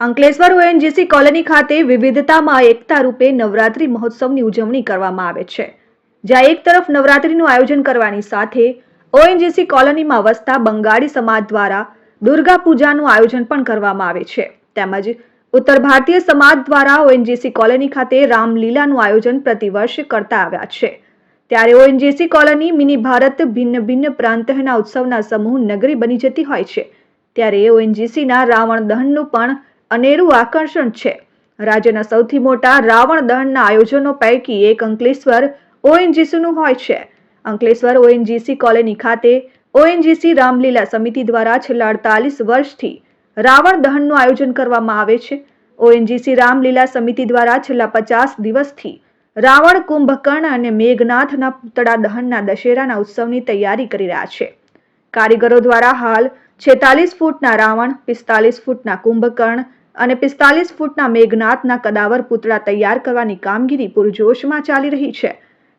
Ankleshwar ONGC colony ખાતે વિવિધતામાં એકતા રૂપે નવરાત્રી મહોત્સવની ઉજવણી કરવામાં આવે છે. જ્યાં એક તરફ નવરાત્રીનું આયોજન કરવાની સાથે ઓએનજીસી કોલોનીમાં વસતા બંગાળી સમાજ દ્વારા દુર્ગા પૂજાનું આયોજન પણ કરવામાં આવે છે. તેમજ ઉત્તર ભારતીય સમાજ દ્વારા ઓએનજીસી કોલોની ખાતે રામલીલાનું આયોજન પ્રતિવર્ષ કરતા આવ્યા છે. ત્યારે ઓએનજીસી કોલોની મિની ભારત ભિન્ન ભિન્ન પ્રાંતના ઉત્સવના સમૂહ નગરી બની જતી હોય છે. ત્યારે ઓએનજીસીના રાવણ દહનનું પણ અનેરું આકર્ષણ છે. રાજ્યના સૌથી મોટા રાવણ દહનના આયોજનો પૈકી એક અંકલેશ્વર ઓએનજીસીનું હોય છે. અંકલેશ્વર ઓએનજીસી કોલોની ખાતે ઓએનજીસી રામલીલા સમિતિ દ્વારા છેલ્લા અડતાલીસ વર્ષથી રાવણ દહનનું આયોજન કરવામાં આવે છે. ઓએનજીસી રામલીલા સમિતિ દ્વારા છેલ્લા પચાસ દિવસથી રાવણ કુંભકર્ણ અને મેઘનાથના પૂતળા દહનના દશેરાના ઉત્સવની તૈયારી કરી રહ્યા છે. કારીગરો દ્વારા હાલ છેતાલીસ ફૂટના રાવણ, પિસ્તાલીસ ફૂટના કુંભકર્ણ અને પિસ્તાલીસ ફૂટના મેઘનાથના કદાવર પૂતળા તૈયાર કરવાની કામગીરી પૂરજોશમાં ચાલી રહી છે,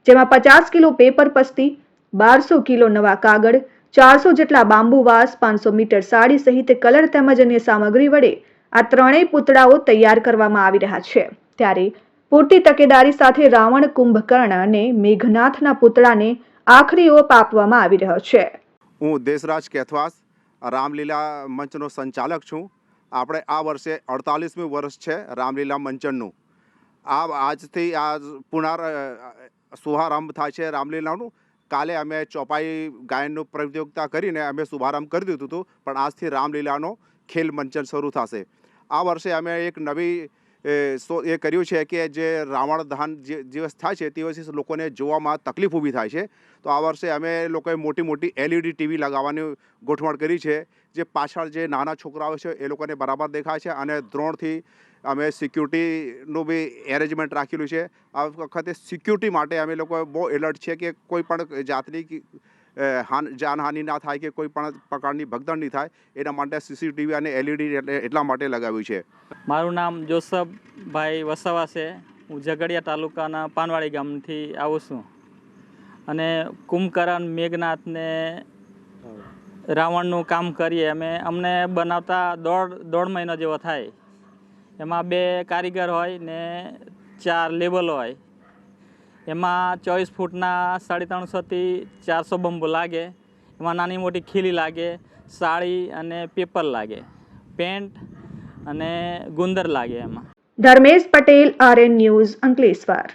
જેમાં પચાસ કિલો પેપર પસ્તી, બારસો કિલો નવા કાગળ, ચારસો જેટલા બાંબુ વાસ, પાંચસો મીટર સાડી સહિત કલર તેમજ અન્ય સામગ્રી વડે આ ત્રણેય પૂતળાઓ તૈયાર કરવામાં આવી રહ્યા છે. ત્યારે પૂરતી તકેદારી સાથે રાવણ કુંભકર્ણ અને મેઘનાથના પૂતળાને આખરી ઓપ આપવામાં આવી રહ્યો છે. હું દેશરાજ કેથવાસ, રામલીલા મંચનો સંચાલક છું. આપણે આ વર્ષે અડતાલીસમી વર્ષ છે રામલીલા મંચનનું. આ આજથી આ પુનર શુભારંભ થાય છે રામલીલાનું. કાલે અમે ચોપાઈ ગાયનનું પ્રતિયોગિતા કરીને અમે શુભારંભ કરી દીધું હતું, પણ આજથી રામલીલાનો ખેલ મંચન શરૂ થશે. આ વર્ષે અમે એક નવી એ, કર્યું છે કે જે રાવણ દહન જે દિવસ થાય છે તે દિવસે લોકોને જોવામાં તકલીફ ઊભી થાય છે. તો આ વર્ષે અમે લોકોએ મોટી મોટી એલઈડી ટીવી લગાવવાની ગોઠવણ કરી છે. જે પાછળ જે નાના છોકરાઓ છે એ લોકોને બરાબર દેખાય છે અને દ્રોણથી અમે સિક્યુરિટીનું બી એરેન્જમેન્ટ રાખેલું છે. આ વખતે સિક્યુરિટી માટે અમે લોકો બહુ એલર્ટ છે કે કોઈ પણ જાતની જાનહાનિ ના થાય કે કોઈ પણ પ્રકારની ભગદડ નહીં થાય, એના માટે સીસીટીવી અને એલઈડી એટલા માટે લગાવ્યું છે. મારું નામ જોસફભાઈ વસાવા છે હું ઝઘડિયા તાલુકાના પાનવાડી ગામથી આવું છું. અને કુંભકરણ મેઘનાથને રાવણનું કામ કરીએ. અમે, અમને બનાવતા દોઢ દોઢ મહિનો જેવો થાય. એમાં બે કારીગર હોય ને ચાર લેબલ હોય. એમાં ચોવીસ ફૂટના સાડી ત્રણસોથી ચારસો બંબુ લાગે. એમાં નાની મોટી ખીલી લાગે સાડી અને પેપર લાગે, પેન્ટ અને ગુંદર લાગે એમાં. Dharmesh Patel, RN news Ankleshwar.